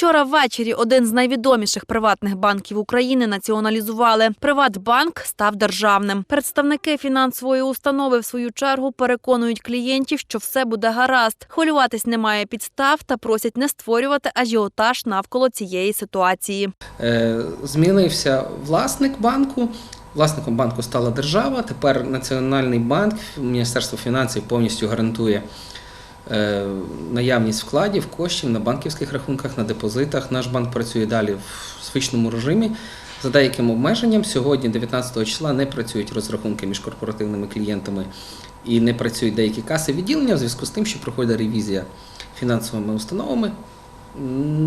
Вчора ввечері один з найвідоміших приватних банків України націоналізували. Приватбанк став державним. Представники фінансової установи в свою чергу переконують клієнтів, що все буде гаразд. Хвилюватись немає підстав та просять не створювати ажіотаж навколо цієї ситуації. Е, Змінився власник банку. Власником банку стала держава. Тепер Національний банк, Міністерство фінансів повністю гарантує наявність вкладів, коштів на банківських рахунках, на депозитах. Наш банк працює далі в звичному режимі. За деяким обмеженням, сьогодні, 19 числа, не працюють розрахунки між корпоративними клієнтами і не працюють деякі каси відділення в зв'язку з тим, що проходить ревізія фінансовими установами.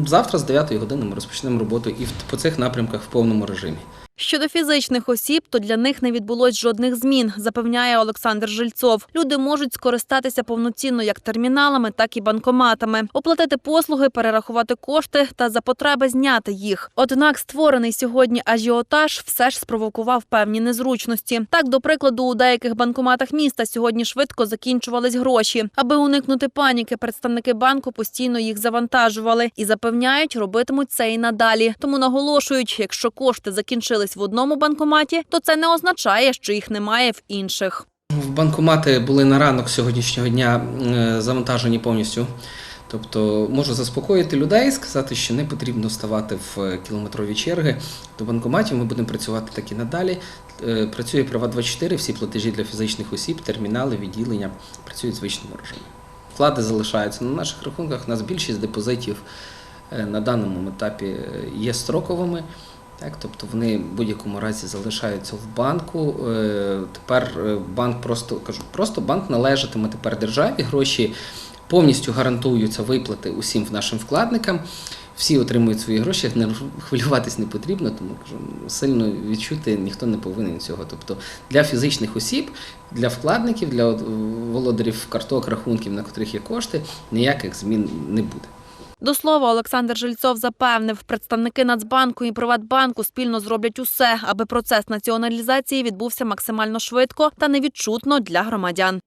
Завтра з 9 години ми розпочнемо роботу і по цих напрямках в повному режимі. Щодо фізичних осіб, то для них не відбулось жодних змін, запевняє Олександр Жильцов. Люди можуть скористатися повноцінно як терміналами, так і банкоматами, оплатити послуги, перерахувати кошти та за потреби зняти їх. Однак створений сьогодні ажіотаж все ж спровокував певні незручності. Так, до прикладу, у деяких банкоматах міста сьогодні швидко закінчувались гроші. Аби уникнути паніки, представники банку постійно їх завантажували і запевняють, робитимуть це і надалі. Тому наголошують, якщо кошти закінчились в одному банкоматі, то це не означає, що їх немає в інших. Банкомати були на ранок сьогоднішнього дня е, завантажені повністю. Тобто можу заспокоїти людей, сказати, що не потрібно ставати в кілометрові черги до банкоматів. Ми будемо працювати так і надалі. Е, Працює Приват24, всі платежі для фізичних осіб, термінали, відділення працюють в звичному режимі. Вклади залишаються на наших рахунках. У нас більшість депозитів е, на даному етапі е, є строковими. Так, тобто вони в будь-якому разі залишаються в банку. Е, Тепер е, банк просто кажу, просто банк належатиме тепер державі. Гроші повністю гарантуються виплати усім нашим вкладникам. Всі отримують свої гроші, не хвилюватись не потрібно, тому кажу, сильно відчути ніхто не повинен цього. Тобто для фізичних осіб, для вкладників, для е, володарів карток, рахунків, на котрих є кошти, ніяких змін не буде. До слова, Олександр Жильцов запевнив, представники Нацбанку і Приватбанку спільно зроблять усе, аби процес націоналізації відбувся максимально швидко та невідчутно для громадян.